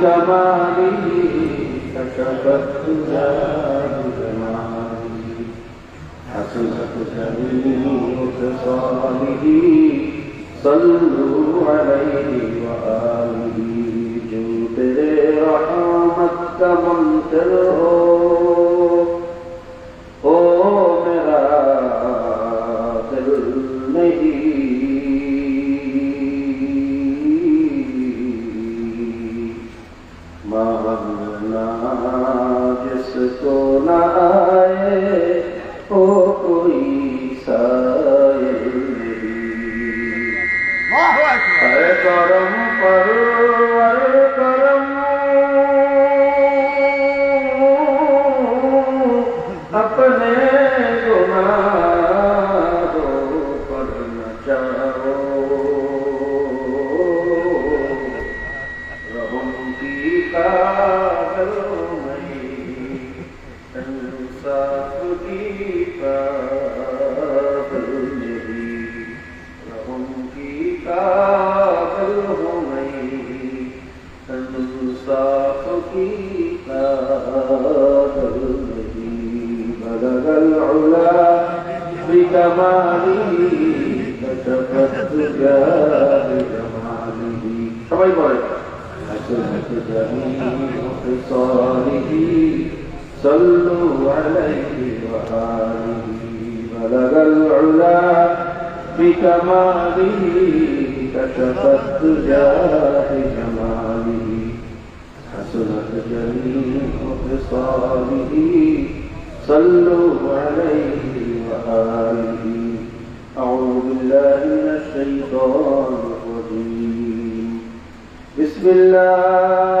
بكماله كشف الدجى بجماله حسنت جميع خصاله صلوا عليه وآله جو تیرے رحمت کا সবাই বলে حسنت جميع خصاله صلوا عليه وآله بلغ العلا بكماله كشف الدجى بجماله حسنت جميع خصاله صلوا عليه وآله أعوذ بالله من الشيطان الرجيم بسم الله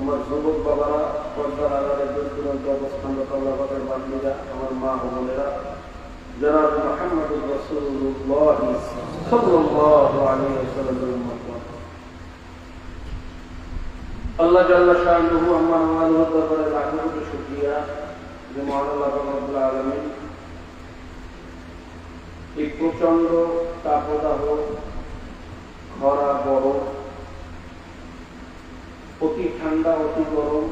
আমার যুবক বাবারা পর্দার আগারে দূর দূরান্ত অবস্থানরত আল্লাহের বান্দিরা আমার মা ও বোনেরা জনাব মোহাম্মদ রসুল্লাহ এই প্রচণ্ড তাপদাহ, খরা গরম অতি ঠান্ডা, অতি গরম,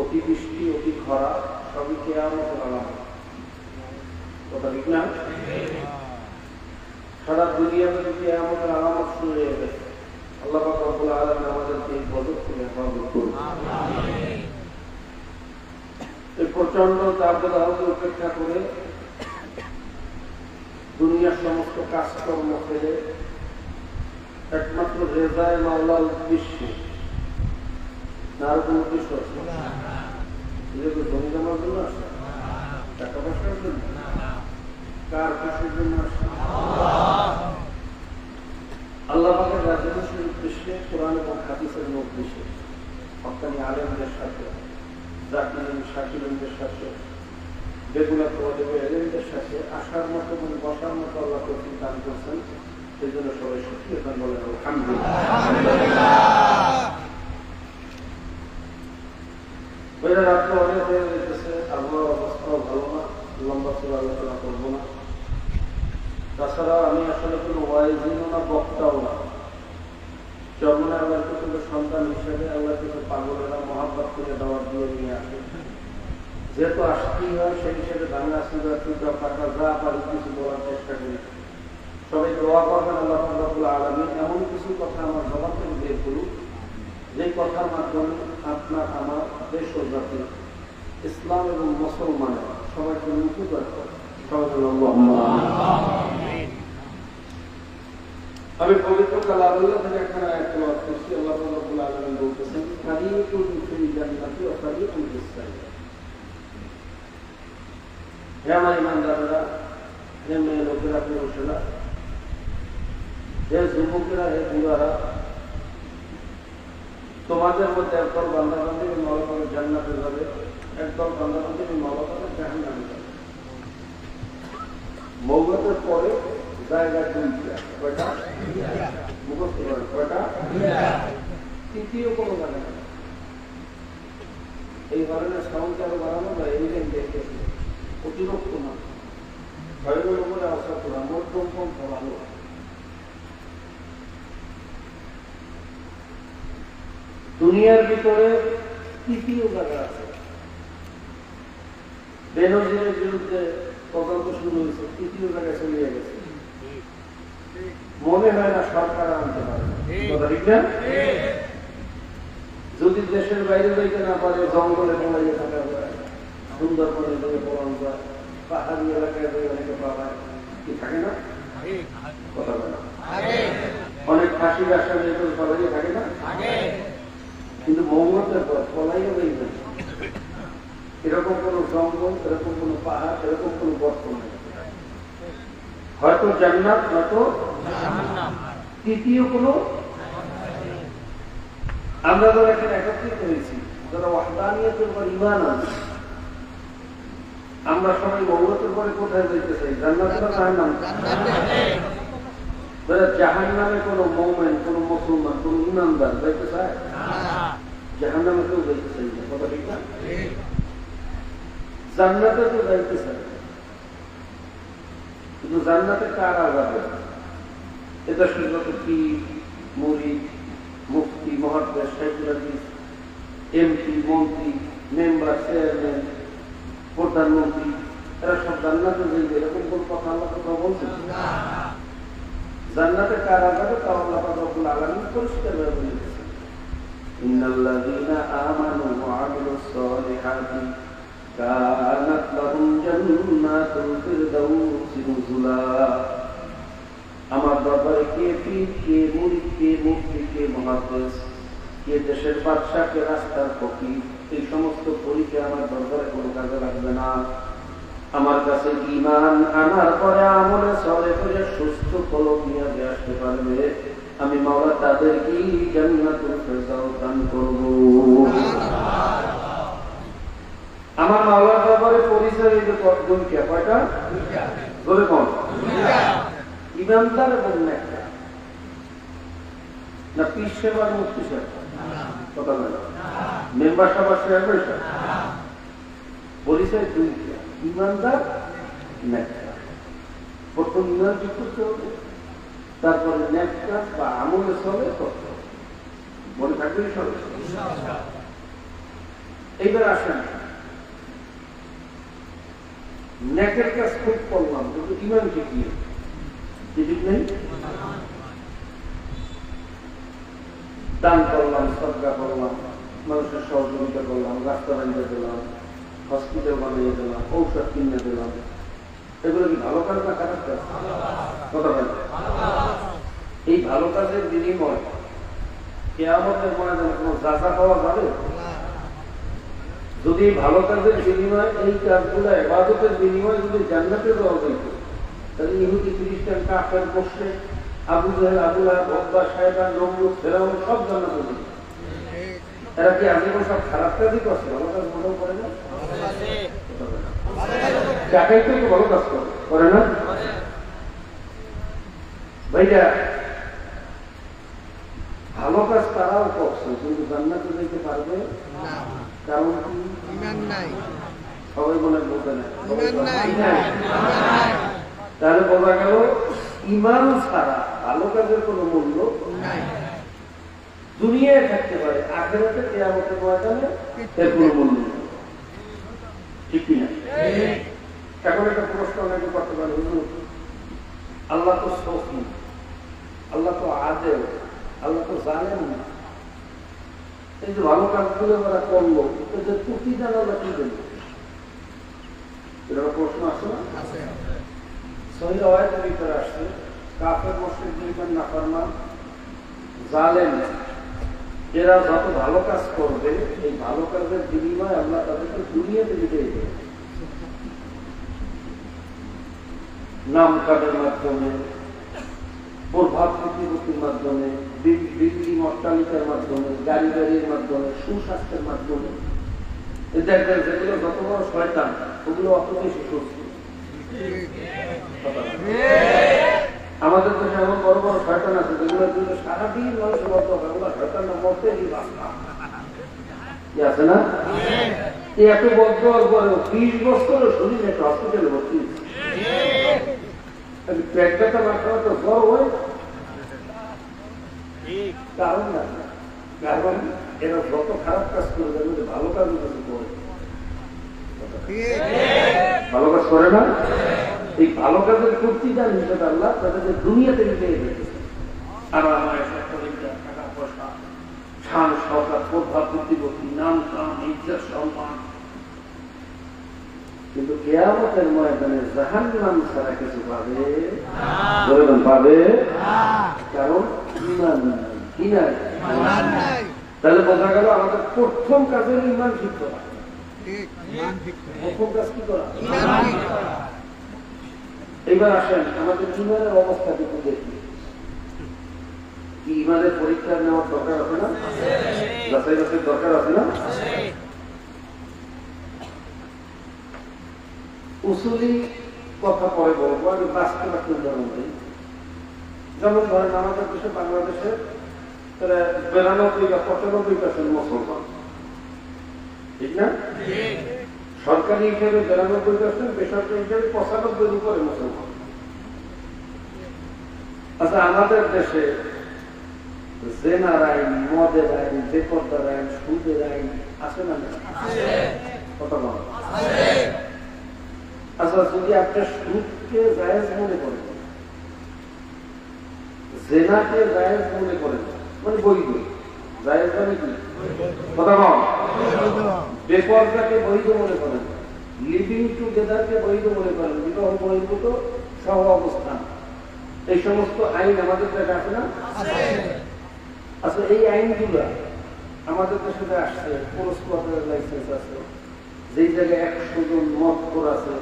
অতি বৃষ্টি, অতি খরা, সবই ঠিক না? সারা দুনিয়াতে আলামত আল্লাহ রব্বুল আমাদেরকে এই হেফাজত করুন। এই প্রচণ্ড তাপদাহকে উপেক্ষা করে দুনিয়ার সমস্ত কাজকর্ম ফেলে একমাত্র রেজায় মাওলার না আর কোনো উদ্দেশ্য আছে। জমি জমার জন্য আসে টাকা পয়সার জন্য? কার জন্য আসে আল্লাহ পাকের রাজনীতির উদ্দেশ্যে, কোরআন এবং হাদিসের উদ্দেশ্যে। হকানি আলেমদের সাথে, জাকিরিন, শাকিরিনদের সাথে প্রদেবে এলেনদের সাথে আসার মতো এবং বসার মতো আল্লাহ দান করছেন। সেই সবাই সত্যি দান বলেন, আলহামদুলিল্লাহ। অনেক হয়ে যেতেছে আবহাওয়ার অবস্থাও ভালো না, লম্বা চলে আলোচনা করব না। তাছাড়া আমি আসলে কোনো ওয়াইজিনও না, বক্তাও না। জন্মনে আল্লাহর কিছু সন্তান হিসেবে আল্লাহ কিছু পাগলেরা মহাব্বত করে দেওয়ার দিয়ে নিয়ে আসে। যেহেতু আসতেই হয়, সেই হিসেবে সুন্দর টুকরা ফাঁকা, যা পারি কিছু বলার চেষ্টা করি। সবাই দোয়া করবেন আল্লাহ রব্বুল আলমী এমন কিছু কথা আমার জবান থেকে বের করুক যে কথার মাধ্যমে আপনার, আমার দেশ ও জাতি, ইসলাম এবং মুসলমানের সবাই জন্য উপকার। আমি পবিত্র কালামুল্লাহ থেকে করছি। আল্লাহ হে যুবকেরা হে বুড়ারা, তোমাদের মধ্যে একদল বান্দা বান্ধব মলকালে জান্নাতে যাবে একদল বান্দা বান্ধব মলকালে জাহান্নামে যাবে মৌগতের পরে জায়গা দুইটা কয়টা? মুখস্থ করেন, কয়টা? তৃতীয় কোনো জায়গা এই ধরনের সাউন্ড আরও বাড়ানো যায় এই লাইন অতিরিক্ত না। ভয়ের উপরে আশা করা মধ্যম কম ভালো দুনিয়ার ভিতরে তৃতীয় জায়গা আছে? বেনজিরের বিরুদ্ধে তদন্ত শুরু হয়েছে তৃতীয় জায়গায় চলে গেছে? মনে হয় না সরকার আনতে পারে? যদি দেশের বাইরে যাইতে না পারে জঙ্গলে পড়াইয়ে থাকা যায় সুন্দরবনে গিয়ে পড়ানো যায় পাহাড়ি এলাকায় গিয়ে অনেকে পাওয়া কি থাকে না? কথা বলে অনেক ফাঁসি ব্যবসা নিয়ে তো সবাই থাকে না? কিন্তু মৌমতের পর পলাইও নেই এরকম কোন জঙ্গল, এরকম কোন পাহাড়, এরকম কোন গর্ত নেই। হয়তো জান্নাত, হয়তো তৃতীয় কোন। আমরা যারা এখানে একত্রিত হয়েছি, যারা ওয়াহদানিয়তের উপর ইমান আছে আমরা সবাই মৌলতের পরে কোথায় যেতে চাই? জান্নাত না জাহান্নাম? যারা জাহান নামে কোনো মৌমেন, কোনো মুসলমান, কোনো ইমানদার যাইতে চায়? জাহান নামে কেউ না কথা ঠিক না? জান্নাতে তো যাইতে চায় কিন্তু জান্নাতে কারা যাবে? এটা কি মুড়ি মহাদেশ সাইকুলারিস এমপি মন্ত্রী মেম্বার চেয়ারম্যান প্রধানমন্ত্রী এরা সব জান্নাতে যাইবে এরকম কোন কথা আল্লাহ কথা বলছে জান্নাতে কারা যাবে তা আল্লাহ রব্বুল আলামিন পরিষ্কার ইন্নাল্লাযীনা আমানু ওয়া আমিলুস সালিহাতি কানাত লাহুম জান্নাতুল ফিরদাউসি নুজুলা। আমার দরবারে কে পীর, কে মুরিদ, কে মুফতি, কে মহাদেশ কে দেশের বাদশাহ, কে রাস্তার ফকির, এই সমস্ত পরিচয় আমার দরবারে কোনো কাজে লাগবে না। আমার কাছে ইমান আনার পরে আমলে সরে করে সুস্থ কলম নিয়ে আসতে পারবে। আমি মাওলা তাদেরকে জান্নাতুল ফেরদাউস করব। আমার মাওলার ব্যাপারে পরিচয় এই যে ক- কয়টা? বলে কোন ইমানদার এবং নেকটা না, পীর সেবার মুক্তি সেবা কথা বলে মেম্বার সবার সেবা পয়সা পরিচয় দুইটা ইমানদার নেকটা প্রথম ইমান যুক্ত করতে হবে? তারপরে নেকটা বা আমলে চলে করতে মনে থাকবেই চলে এইবার আসেন। নেকের কাজ খুব করলাম কিন্তু ইমান ঠিক নেই? দান করলাম সদ্গা করলাম মানুষের সহযোগিতা করলাম রাস্তা বানিয়ে দিলাম হসপিটাল বানিয়ে দিলাম ঔষধ কিনে দিলাম। এগুলো কি ভালো কাজ না খারাপ কাজ? কথা বলেন। এই ভালো কাজের বিনিময় কেয়ামতের ময়দানে কোনো যাচা পাওয়া যাবে? যদি ভালো কাজের বিনিময় এই কাজগুলো এবাদতের বিনিময় যদি জান্নাতে দেওয়া হইত তাহলে ইহুদি, খ্রিস্টান, কাফের বসে আবু জাহেল আবুল্লাহ বব্বা সাহেবা নমরুদ, ফেরাউন সব জান্নাতে দিত এরা কি আগে সব খারাপ কাজই করছে? ভালো কাজ মনেও করে না? টাকাই তো ভালো কাজ করে না? ভাইয়া ভালো কাজ তারাও করছে কিন্তু জান্নাতে যেতে পারবে? কারণ সবাই বোঝে না। তাহলে বোঝা গেল ইমান ছাড়া ভালো কাজের কোনো মূল্য দুনিয়ায় থাকতে পারে আখেরাতে কেয়ামতের ময়দানে এর কোনো মূল্য ঠিক এখন একটা প্রশ্ন অনেকে করতে পারে আল্লাহ তো সফি আল্লাহ তো আদেল আল্লাহ তো জানেন না এই যে ভালো কাজগুলো ওরা করল এদের প্রতিদান ওরা কি দেবে এটা একটা প্রশ্ন আছে না সহিল আয়াতের ভিতরে আসছে কাফের মসজিদ নির্মাণ না ফরমান জালেন এরা যত ভালো কাজ করবে এই ভালো কাজের বিনিময় আল্লাহ তাদেরকে দুনিয়াতে দিতে দেবে নাম কার্ডের মাধ্যমে প্রভাব প্রতিপত্তির মাধ্যমে বিল্ডিং অট্টালিকার মাধ্যমে গাড়ি গাড়ির মাধ্যমে সুস্বাস্থ্যের মাধ্যমে। দেখবেন যেগুলো যত বড় শয়তান ওগুলো অত বেশি আমাদের দেশে এমন বড় বড় শয়তান আছে যেগুলো জন্য সারাদিন মানুষের হবে ওগুলো শয়তান না মরতে কি আছে না? এত বদ্ধ পরে বিশ বছর শরীর একটা হসপিটালে ভর্তি পেট ব্যথা মাথা জ্বর হয়। কারণ না কারণ এরা যত খারাপ কাজ ভালো কিছু করে। ভালো কাজ করে না? এই ভালো কাজের প্রতিদান হিসেবে আল্লাহ তাদেরকে দুনিয়াতে নিতে আমার টাকা পয়সা শান সরকার প্রভাব প্রতিপত্তি নাম কাম ইজ্জত সম্মান। কিন্তু কেয়ামতের ময়দানে জাহান নাম ছাড়া কিছু পাবে? পাবে? কারণ ইমান নাই। কি নাই? তাহলে বোঝা গেল আমাদের প্রথম কাজের ইমান ঠিক করা। প্রথম কাজ কি করা? এবার আসেন আমাদের ইমানের অবস্থা কিন্তু দেখি। কি ইমানের পরীক্ষা নেওয়ার দরকার আছে না? যাচাই বাছাই দরকার আছে না? উসুলি কথা পরে বলব আমি বাস্তব একটা উদাহরণ দিই। যেমন ধরেন আমাদের দেশে বাংলাদেশে প্রায় বিরানব্বই বা পঁচানব্বই পার্সেন্ট মুসলমান। ঠিক না? সরকারি হিসেবে বিরানব্বই পার্সেন্ট বেসরকারি হিসেবে পঁচানব্বই উপরে মুসলমান। আচ্ছা আমাদের দেশে জেনার আইন মদের আইন বেপরদার আইন সুদের আইন আছে না বলো। আচ্ছা যদি আপনার সুদকে জায়েজ মনে করেন জেনাকে জায়েজ মনে করেন মানে বৈধ জায়েজ মানে কি? কথা বল বেপরদাকে বৈধ মনে করেন লিভিং টুগেদারকে বৈধ মনে করেন বিবাহ বহির্ভূত সহ অবস্থান। এই সমস্ত আইন আমাদের দেশে আছে না? আচ্ছা এই আইনগুলা আমাদের দেশে আসছে পুরুষ লাইসেন্স আছে যেই জায়গায় একশো জন মদ আছে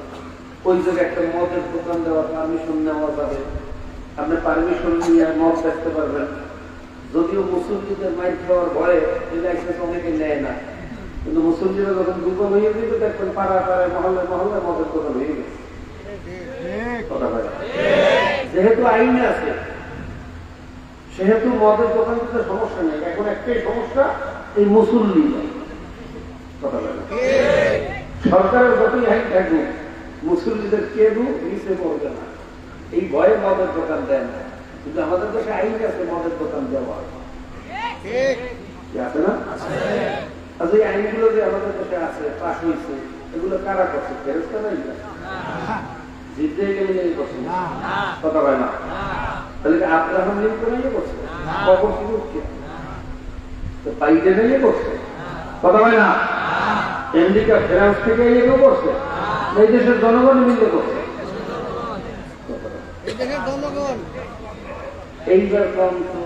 ওই জায়গায় একটা মদের দোকান দেওয়ার পারমিশন নেওয়া যাবে। আপনি পারমিশন নিয়ে মদ দেখতে পারবেন যদিও মুসলিমদের মাইক খাওয়ার ভয়ে লাইসেন্স অনেকে নেয় না। কিন্তু মুসলিমরা যখন দোকান হয়ে দিবে দেখবেন পাড়া, পাড়ায়, মহল্লায় মহল্লায় মদের দোকান হয়ে গেছে। যেহেতু আইন আছে, সেহেতু মদের দোকান থেকে সমস্যা নেই। এখন একটাই সমস্যা, এই মুসল্লি। সরকারের যতই আইন থাকুক, মুসল্লিদের কেউ নিচে পড়বে না। এই ভয়ে মদের দোকান দেয় না। কিন্তু আমাদের দেশে আইন আছে মদের দোকান দেওয়া। আছে না? আচ্ছা এই আইনগুলো যে আমাদের দেশে আছে পাশ হয়েছে এগুলো কারা করছে? ফেরস্তা নাই। কথা। হয় না? তাহলে কি আব্রাহাম লিঙ্কন ইয়ে করছে? কখন কি করছে তো বাইডেন ইয়ে করছে? কথা হয় না। আমেরিকা ফ্রান্স থেকে ইয়ে করছে? এই দেশের জনগণ মিলে করছে? এইবার কম তো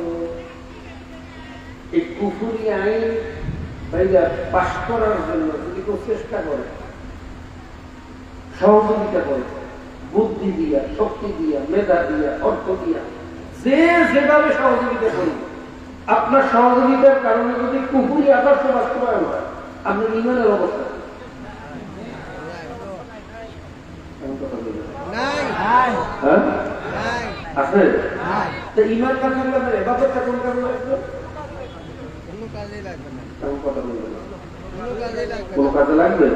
এই কুফুরি আইন পাশ করার জন্য যদি কেউ চেষ্টা করে সহযোগিতা করে বুদ্ধি দিয়া শক্তি দিয়া মেধা দিয়া অর্থ দিয়া যে যেভাবে সহযোগিতা করবে আপনার সহযোগিতার কারণে যদি কুকুরি আদর্শ বাস্তবায়ন হয় আপনার ইমানের অবস্থা। কি? এমন কথা বলবেন না। হ্যাঁ আছে? তো ইমান না থাকলে আপনার এবাদতটা কোন কারণে লাগবে? না। কোন কাজে লাগবে?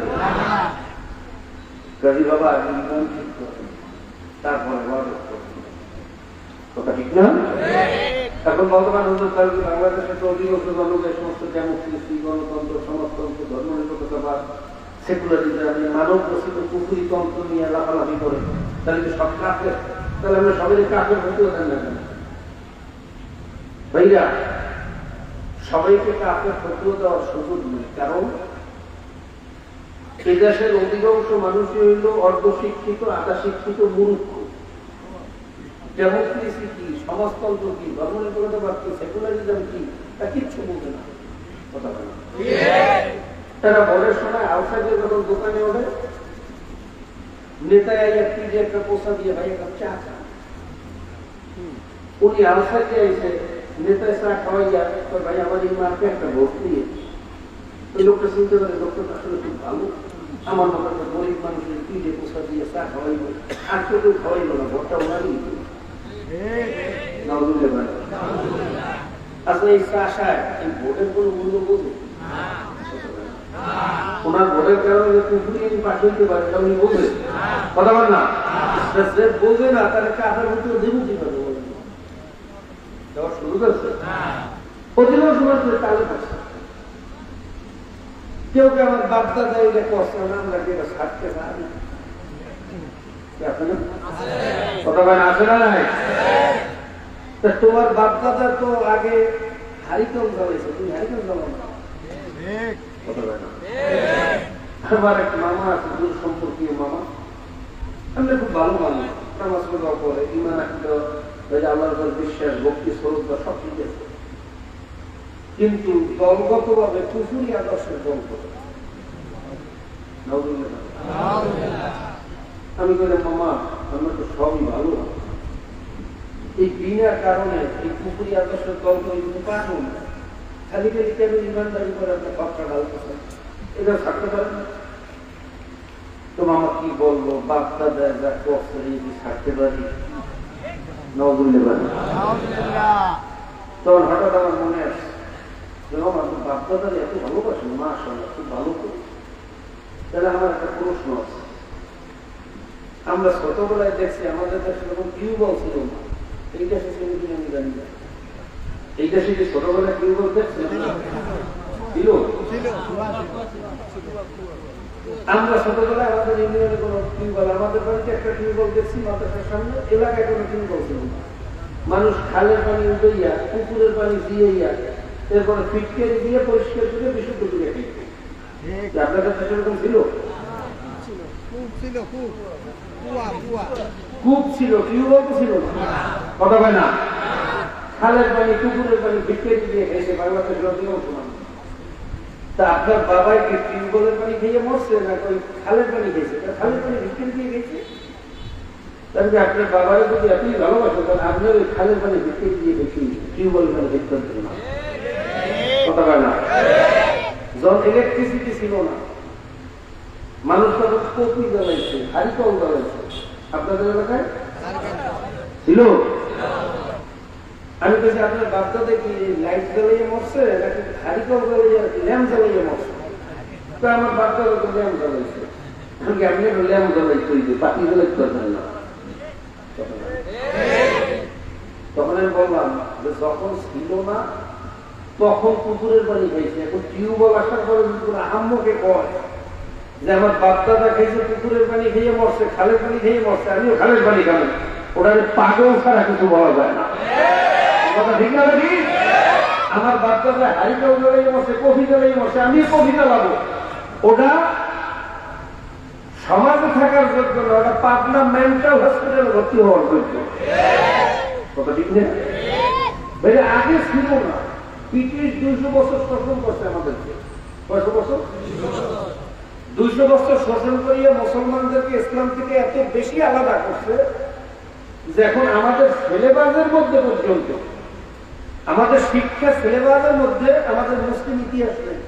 কাজী বাবা ইমান ঠিক তারপরে ইবাদত করবেন। কথা ঠিক না? এখন বর্তমান হুজুর সাহেব বাংলাদেশের তো অধিকাংশ জনক এই সমস্ত ডেমোক্রেসি গণতন্ত্র সমাজতন্ত্র ধর্মনিরপেক্ষতাবাদ সেকুলারিজম মানব রচিত পুকুরি তন্ত্র নিয়ে লাফালাফি করে। তাহলে কি কাফের তাহলে আমরা সবাই কাফের হতে পারেন না কেন ভাইরা সবাইকে কাপের ফতুয়া দেওয়ার সুযোগ নেই। কারণ এ দেশের অধিকাংশ মানুষই হইল অর্ধশিক্ষিত আধা শিক্ষিত মূর্খ। ডেমোক্রেসি কি সমাজতন্ত্র কি ধর্মনিরপেক্ষতা কি সেকুলারিজম কি তা কিচ্ছু বলতে না। কথা বলে। তারা ভোরের সময় আউটসাইডে যখন দোকানে ওঠে? নেতায় একটি পোষা দিয়ে ভাই, একটা চা চা উনি আউটসাইডে এসে নেতায় চা খাওয়াইয়া তো ভাই, আমার এই মাকে একটা ভোট দিয়ে ওই লোকটা চিনতে পারে লোকটা আসলে খুব ভালো। আমার মতো একটা গরিব মানুষের যে পোষা দিয়ে চা খাওয়াইব। আর কেউ কেউ খাওয়াইব না, ভোটটা ওনারই আসলে এই চা খায় এই ভোটের কোনো মূল্য বোঝে? ওনার কারণে যে কুকুরি আমি পাঠাইতে পারি এটা উনি বোঝে কথা বল না? যে বোঝে না তাহলে মধ্যে দেবো কীভাবে? দেওয়ার শুরু করছে পাচ্ছে কেউ কেউ আমার এটা কষ্ট আছে না? তোমার বাপদাদা তো আগে হারিকল জ্বালাইছে, তুমি হারিকল জ্বালাও না? কথা বলে না। এক মামা আছে দূর সম্পর্কীয় মামা। খুব ভালো ইমান বিশ্বাস, ভক্তি, শ্রদ্ধা সব ঠিক আছে। কিন্তু কুফুরি আদর্শের দল করে আমি বললাম মামা, আমরা তো সবই ভালো। এই বিনা কারণে এই কুকুরি আদর্শের দল করে কিন্তু পাঠন খালি খালি কেন ইমানদারি করে আপনি পাপটা ঢালতেছেন এটা থাকতে পারেন না। কি বাপ দাদা কষ্ট থাকতে পারি। পারি হঠাৎ আমার মনে মামা বাপ এত মা আসলে খুব ভালো করি। তাহলে আমার একটা প্রশ্ন আছে। আমরা ছোটবেলায় দেখছি, আমাদের দেশে যখন টিউবওয়েল ছিল না। এই দেশে আমি জানি না। এই দেশে যে টিউবওয়েল দেখছি ছিল আমরা ছোটবেলায় আমাদের ইউনিয়নে কোনো টিউবওয়েল আমাদের বাড়িতে একটা টিউবওয়েল দেখছি মাদ্রাসার সামনে এলাকায় কোনো টিউবওয়েল ছিল না। মানুষ খালের পানি উঠাইয়া পুকুরের পানি দিয়েইয়া এরপরে ফিটকেরি দিয়ে পরিষ্কার করে বিশুদ্ধ করে খেত আপনাদের দেশে এরকম ছিল? কূপ ছিল টিউবওয়েল ছিল কথা হয় না? খালের পানি, পুকুরের পানি ফিটকেরি দিয়ে খেয়েছে বাংলাদেশের অধিকাংশ মানুষ তা আপনার বাবাই কি টিউবওয়েলের পানি খেয়ে মরছে না ওই খালের পানি খেয়েছে? খালের পানি ভিতরে দিয়ে গেছে তাহলে আপনার বাবার যদি এতই ভালোবাসে তাহলে আপনার ওই খালের পানি ভিতরে দিয়ে পানি দিন না। কথা না? ইলেকট্রিসিটি ছিল না। মানুষ জ্বালাইছে হারিকল জ্বালাইছে। আপনাদের এলাকায়? ছিল। আমি বলছি, আপনার কি লাইট জ্বালিয়ে মরছে নাকি হারিকল জ্বালিয়ে ল্যাম্প জ্বালিয়ে মরছে? তো আমার বাচ্চারা তো ল্যাম্প জ্বালাইছে। ল্যাম্প জ্বালাই করবেন না তখন আমি বললাম যে যখন ছিল না, তখন পুকুরের পানি খাইছে। এখন টিউবওয়েল আসার পরে পুকুর আম্মকে কয় যে, আমার বাচ্চাটা খাইছে পুকুরের পানি খেয়ে মরছে, খালের পানি খেয়ে মরছে, আমিও খালের পানি খাব। ওটা পাগল ছাড়া কিছু বলা যায় না। কথা ঠিক না আমার জ্বালিয়ে মরছে আমি ওটা সমাজে থাকার যোগ্য ওটা পাবনা মেন্টাল ভর্তি হওয়ার যোগ্য। কথা ঠিক আগে ছিল না। দুইশো বছর করছে আমাদেরকে। কয়শো বছর? দুইশো বছর শোষণ করিয়া মুসলমানদেরকে ইসলাম থেকে এত বেশি আলাদা করছে যে এখন আমাদের সিলেবাসের মধ্যে পর্যন্ত আমাদের শিক্ষা সিলেবাসের মধ্যে আমাদের মুসলিম ইতিহাস নেই।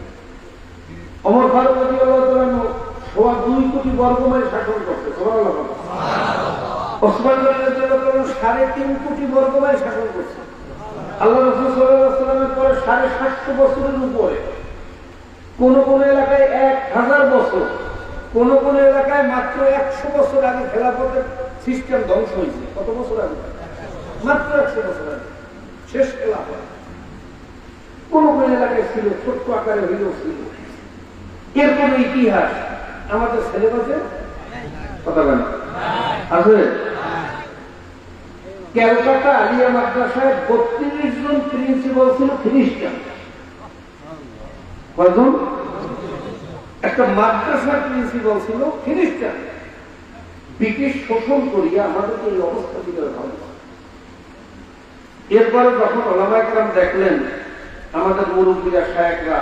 অমর ফারুক সোয়া দুই কোটি বর্গ মাইল শাসন করছে ওসমান সাড়ে তিন কোটি বর্গ মাইল শাসন করছে। আল্লাহ রসুল সাল্লামের পরে সাড়ে সাতশো বছরের উপরে কোন কোন এলাকায় এক হাজার বছর কোন কোন এলাকায় মাত্র একশো বছর আগে খেলাফতের সিস্টেম ধ্বংস হয়েছে। কত বছর আগে? মাত্র একশো বছর আগে। শেষ খেলাফত কোন কোন এলাকায় ছিল, ছোট্ট আকারে হইলেও ছিল। এর কোন ইতিহাস আমাদের সিলেবাসে? আছে? ক্যালকাটা আলিয়া মাদ্রাসায় বত্রিশ জন প্রিন্সিপাল ছিল, খ্রিস্টান। কয়জন? একটা মাদ্রাসার প্রিন্সিপাল ছিল, খ্রিস্টান। ব্রিটিশ শোষণ করিয়া আমাদেরকে এই অবস্থা দিতে হবে। এরপরে যখন ওলামাইকরাম দেখলেন আমাদের মুরব্বীরা শায়করা